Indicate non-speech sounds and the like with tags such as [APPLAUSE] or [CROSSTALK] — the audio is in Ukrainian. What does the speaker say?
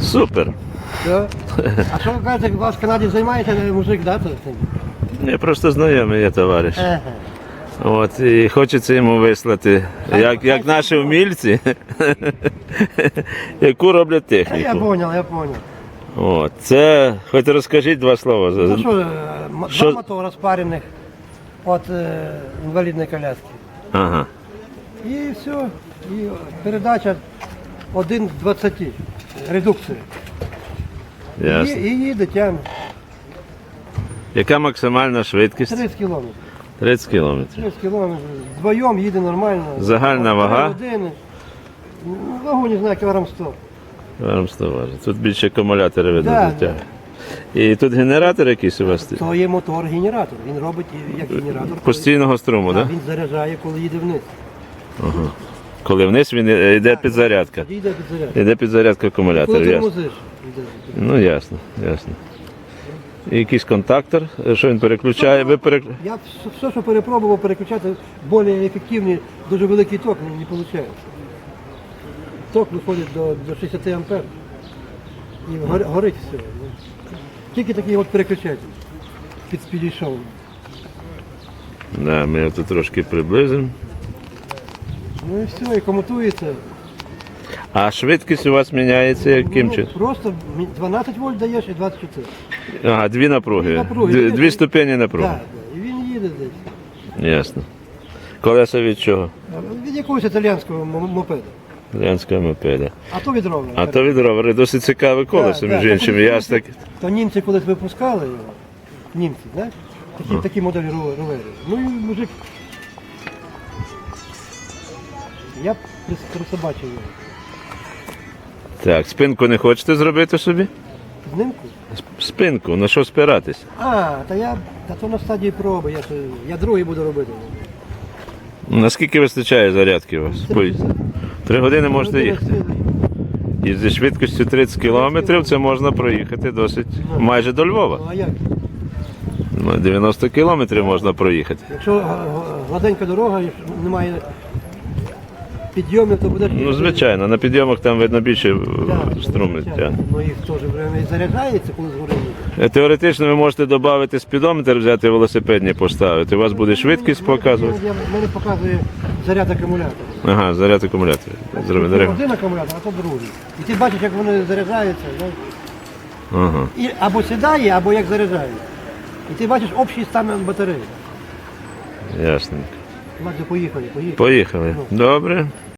Супер. Да. А що ви кажете, вас в займаєте мужик, да? Я просто знайомий є товариш. Ага. От, і хочеться йому вислати, як, як наші вмільці, [LAUGHS] яку роблять Та Я техніку. понял, я понял. От, це, хоч розкажіть два слова. Ну що, е, Що- два мотора спарених від е, інвалідної коляски. Ага. І все. І передача 1 к 20. Редукція. І, Ясно. і їде тягне. Яка максимальна швидкість? 30 кілометрів. 30 кілометрів. 30 кілометрів. Вдвоєм їде нормально. Загальна вага? години. Вагу не знаю, кілограм 100. Вам 100 важить. Тут більше акумулятори видно Да, да, І тут генератор якийсь у вас? То є мотор-генератор. Він робить як генератор. Постійного струму, так? Да? Він заряджає, коли їде вниз. Коли вниз він е, йде підзарядка. Йде підзарядка. Акумулятора. Ясно. Ну ясно, ясно. Якийсь контактор, що він переключає, ви перек... Я все- що перепробував переключати, більш ефективний, дуже великий ток не, виходить. Ток виходить до, до 60 ампер і гор- горить все. Тільки такий от переключатель під підійшов. Да, ми його тут трошки приблизимо. Ну і все, і комутується. А швидкість у вас міняється яким Ну, чином? Просто 12 вольт даєш і 24. Ага, дві напруги. Дві напруги. Дві, дві ступені Так, напруги. і він їде десь. Ясно. Колеса від чого? Від якогось італіянського м- мопеда. Італіанського мопеда. А то від ровера. А то від ровери досить цікаве колесо, Да, між да. іншим. Я ж так. То німці колись випускали його. Німці, знаєш? Такі, такі моделі ро- роверів. Ну і мужик. Я прис- присобачив його. Так, спинку не хочете зробити собі? Знимку? Спинку, на що спиратись? А, та я та то на стадії проби, я, ще- я другий буду робити. Наскільки вистачає зарядки у вас? По- Три години можете їхати. І зі швидкістю 30 кілометрів це можна проїхати досить майже до Львова. Ну а як? Ну, 90 кілометрів можна проїхати. Якщо г- г- гладенька дорога, і немає підйомів, то буде. Ну, звичайно, на підйомах там видно більше Да, е, струми Ну їх теж заряджається, коли згори їде. Е, Теоретично ви можете додати спідометр, взяти велосипедні поставити. У вас буде швидкість показувати. Я- Мене показує заряд акумулятора. Ага, заряд акумулятора. Один акумулятор, а то другий. І ти бачиш, як вони заряджаються. Ага. І або сідає, або як заряджає. І ти бачиш общий стан батареї. Ясненько. Ладно, поїхали, поїхали. Поїхали. Добре.